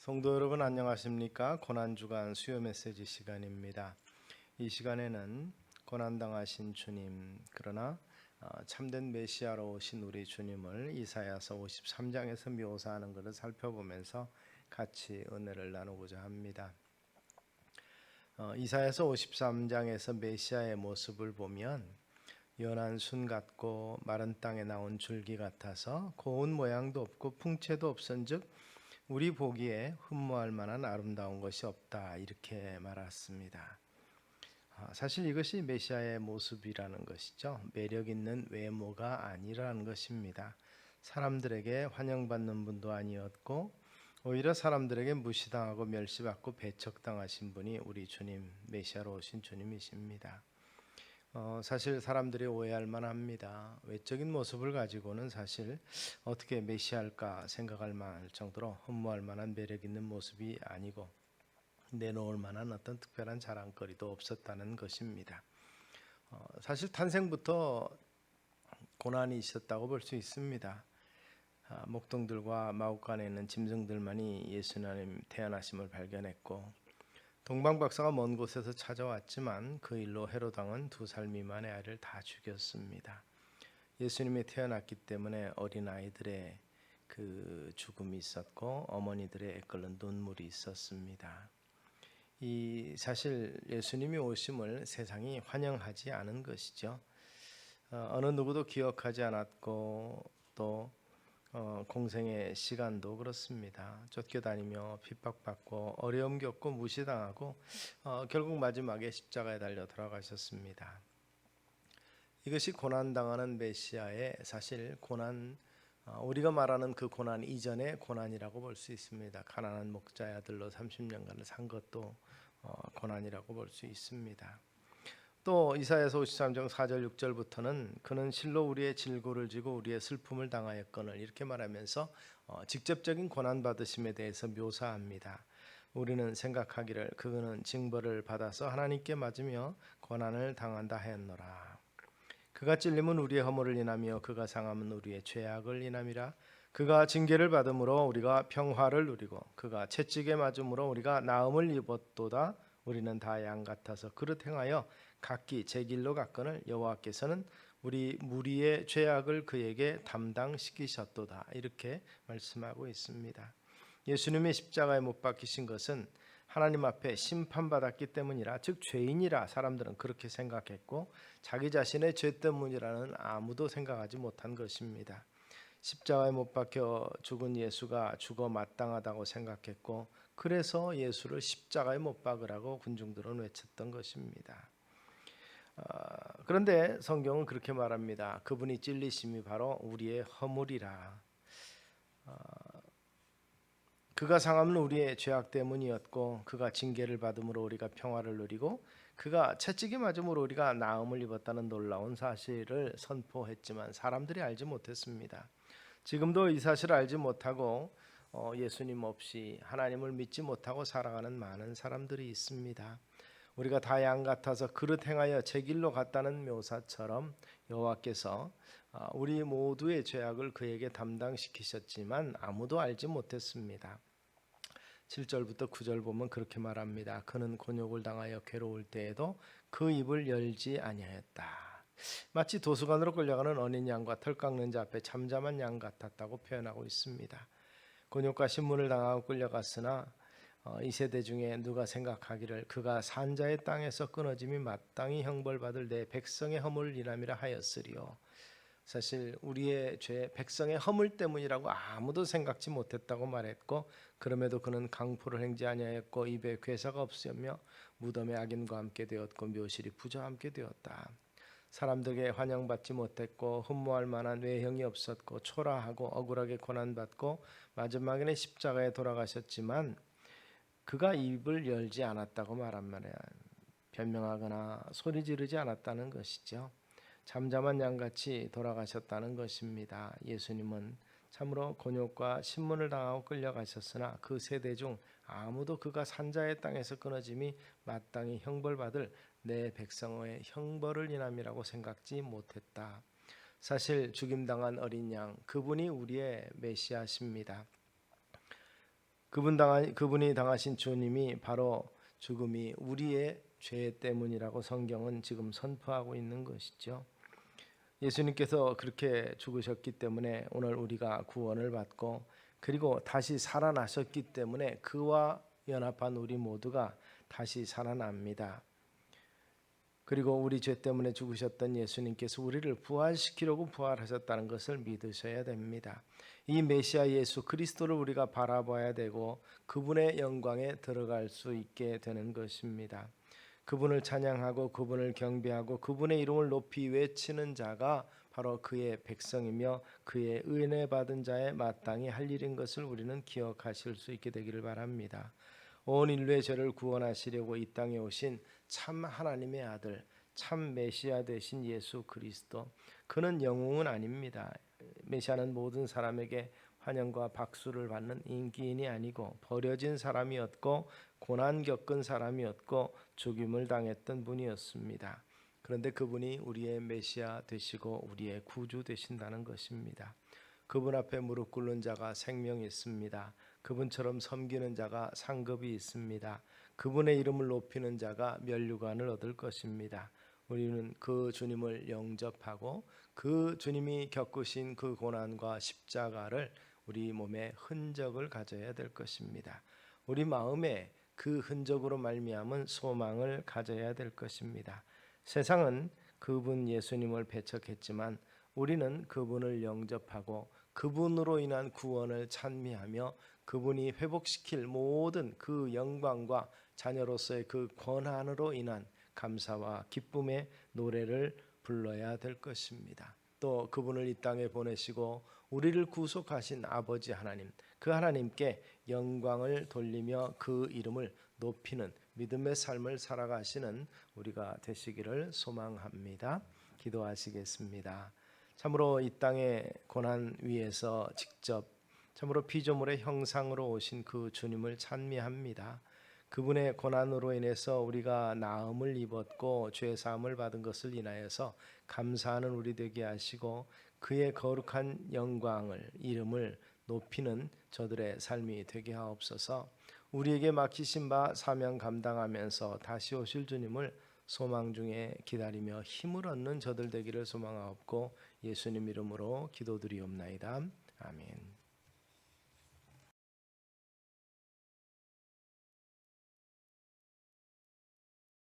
성도 여러분 안녕하십니까? 고난 주간 수요 메시지 시간입니다. 이 시간에는 고난 당하신 주님 그러나 어, 참된 메시아로 오신 우리 주님을 이사야서 53장에서 묘사하는 것을 살펴보면서 같이 은혜를 나누고자 합니다. 어, 이사야서 53장에서 메시아의 모습을 보면 연한 순 같고 마른 땅에 나온 줄기 같아서 고운 모양도 없고 풍채도 없은즉 우리 보기에 흠모할 만한 아름다운 것이 없다 이렇게 말했습니다. 아, 사실 이것이 메시아의 모습이라는 것이죠. 매력 있는 외모가 아니라는 것입니다. 사람들에게 환영받는 분도 아니었고 오히려 사람들에게 무시당하고 멸시받고 배척당하신 분이 우리 주님 메시아로 오신 주님이십니다. 어, 사실 사람들이 오해할 만합니다. 외적인 모습을 가지고는 사실 어떻게 메시할까 생각할 만할 정도로 흠모할 만한 매력 있는 모습이 아니고 내놓을 만한 어떤 특별한 자랑거리도 없었다는 것입니다. 어, 사실 탄생부터 고난이 있었다고 볼 수 있습니다. 아, 목동들과 마국간에 있는 짐승들만이 예수님 태어나심을 발견했고 동방 박사가 먼 곳에서 찾아왔지만 그 일로 헤롯 왕은 두 살 미만의 아이를 다 죽였습니다. 예수님이 태어났기 때문에 어린 아이들의 그 죽음이 있었고 어머니들의 애끓는 눈물이 있었습니다. 이 사실 예수님이 오심을 세상이 환영하지 않은 것이죠. 어, 어느 누구도 기억하지 않았고 또 어, 공생의 시간도 그렇습니다. 쫓겨다니며 핍박받고 어려움 겪고 무시당하고 어, 결국 마지막에 십자가에 달려 돌아가셨습니다. 이것이 고난 당하는 메시아의 사실 고난 어, 우리가 말하는 그 고난 이전의 고난이라고 볼 수 있습니다. 가난한 목자의 아들로 30년간을 산 것도 어, 고난이라고 볼 수 있습니다. 또 이사야서 53장 4절 6절부터는 그는 실로 우리의 질고를 지고 우리의 슬픔을 당하였거늘 이렇게 말하면서 어, 직접적인 고난 받으심에 대해서 묘사합니다. 우리는 생각하기를 그는 징벌을 받아서 하나님께 맞으며 고난을 당한다 하였노라. 그가 찔림은 우리의 허물을 인하며 그가 상함은 우리의 죄악을 인함이라. 그가 징계를 받음으로 우리가 평화를 누리고 그가 채찍에 맞음으로 우리가 나음을 입었도다. 우리는 다 양 같아서 그릇 행하여 각기 제 길로 갔거늘 여호와께서는 우리 무리의 죄악을 그에게 담당시키셨도다 이렇게 말씀하고 있습니다. 예수님이 십자가에 못 박히신 것은 하나님 앞에 심판받았기 때문이라 즉 죄인이라 사람들은 그렇게 생각했고 자기 자신의 죄 때문이라는 아무도 생각하지 못한 것입니다. 십자가에 못 박혀 죽은 예수가 죽어 마땅하다고 생각했고 그래서 예수를 십자가에 못 박으라고 군중들은 외쳤던 것입니다. 어, 그런데 성경은 그렇게 말합니다. 그분이 찔리심이 바로 우리의 허물이라. 어, 그가 상함은 우리의 죄악 때문이었고 그가 징계를 받음으로 우리가 평화를 누리고 그가 채찍이 맞음으로 우리가 나음을 입었다는 놀라운 사실을 선포했지만 사람들이 알지 못했습니다. 지금도 이 사실을 알지 못하고 어, 예수님 없이 하나님을 믿지 못하고 살아가는 많은 사람들이 있습니다. 우리가 다 양 같아서 그릇 행하여 제 길로 갔다는 묘사처럼 여호와께서 어, 우리 모두의 죄악을 그에게 담당시키셨지만 아무도 알지 못했습니다. 7절부터 9절 보면 그렇게 말합니다. 그는 곤욕을 당하여 괴로울 때에도 그 입을 열지 아니하였다. 마치 도수관으로 끌려가는 어린 양과 털 깎는 자 앞에 잠잠한 양 같았다고 표현하고 있습니다. 곤욕과 신문을 당하고 끌려갔으나 어, 이 세대 중에 누가 생각하기를 그가 산자의 땅에서 끊어짐이 마땅히 형벌받을 내 백성의 허물 이람이라 하였으리요. 사실 우리의 죄 백성의 허물 때문이라고 아무도 생각지 못했다고 말했고 그럼에도 그는 강포를 행지 아니하였고 입에 괴사가 없으며 무덤에 악인과 함께 되었고 묘실이 부자와 함께 되었다. 사람들에게 환영받지 못했고 흠모할 만한 외형이 없었고 초라하고 억울하게 고난받고 마지막에는 십자가에 돌아가셨지만 그가 입을 열지 않았다고 말한 말이야. 변명하거나 소리 지르지 않았다는 것이죠. 잠잠한 양같이 돌아가셨다는 것입니다. 예수님은 참으로 곤욕과 신문을 당하고 끌려가셨으나 그 세대 중 아무도 그가 산자의 땅에서 끊어짐이 마땅히 형벌받을 내 백성의 형벌을 인함이라고 생각지 못했다. 사실 죽임당한 어린 양 그분이 우리의 메시아십니다. 그분 당한 그분이 당하신 주님이 바로 죽음이 우리의 죄 때문이라고 성경은 지금 선포하고 있는 것이죠. 예수님께서 그렇게 죽으셨기 때문에 오늘 우리가 구원을 받고 그리고 다시 살아나셨기 때문에 그와 연합한 우리 모두가 다시 살아납니다. 그리고 우리 죄 때문에 죽으셨던 예수님께서 우리를 부활시키려고 부활하셨다는 것을 믿으셔야 됩니다. 이 메시아 예수 그리스도를 우리가 바라봐야 되고 그분의 영광에 들어갈 수 있게 되는 것입니다. 그분을 찬양하고 그분을 경배하고 그분의 이름을 높이 외치는 자가 바로 그의 백성이며 그의 은혜 받은 자의 마땅히 할 일인 것을 우리는 기억하실 수 있게 되기를 바랍니다. 온 인류의 죄를 구원하시려고 이 땅에 오신 참 하나님의 아들, 참 메시아 되신 예수 그리스도. 그는 영웅은 아닙니다. 메시아는 모든 사람에게 환영과 박수를 받는 인기인이 아니고 버려진 사람이었고 고난 겪은 사람이었고 죽임을 당했던 분이었습니다. 그런데 그분이 우리의 메시아 되시고 우리의 구주 되신다는 것입니다. 그분 앞에 무릎 꿇는 자가 생명이 있습니다. 그분처럼 섬기는 자가 상급이 있습니다. 그분의 이름을 높이는 자가 멸류관을 얻을 것입니다. 우리는 그 주님을 영접하고 그 주님이 겪으신 그 고난과 십자가를 우리 몸에 흔적을 가져야 될 것입니다. 우리 마음에 그 흔적으로 말미암은 소망을 가져야 될 것입니다. 세상은 그분 예수님을 배척했지만 우리는 그분을 영접하고 그분으로 인한 구원을 찬미하며 그분이 회복시킬 모든 그 영광과 자녀로서의 그 권한으로 인한 감사와 기쁨의 노래를 불러야 될 것입니다. 또 그분을 이 땅에 보내시고 우리를 구속하신 아버지 하나님, 그 하나님께 영광을 돌리며 그 이름을 높이는 믿음의 삶을 살아가시는 우리가 되시기를 소망합니다. 기도하시겠습니다. 참으로 이 땅의 고난 위에서 직접 참으로 피조물의 형상으로 오신 그 주님을 찬미합니다. 그분의 고난으로 인해서 우리가 나음을 입었고 죄 사함을 받은 것을 인하여서 감사하는 우리 되게 하시고 그의 거룩한 영광을 이름을 높이는 저들의 삶이 되게 하옵소서. 우리에게 맡기신 바 사명 감당하면서 다시 오실 주님을 소망 중에 기다리며 힘을 얻는 저들 되기를 소망하옵고 예수님 이름으로 기도드리옵나이다. 아멘.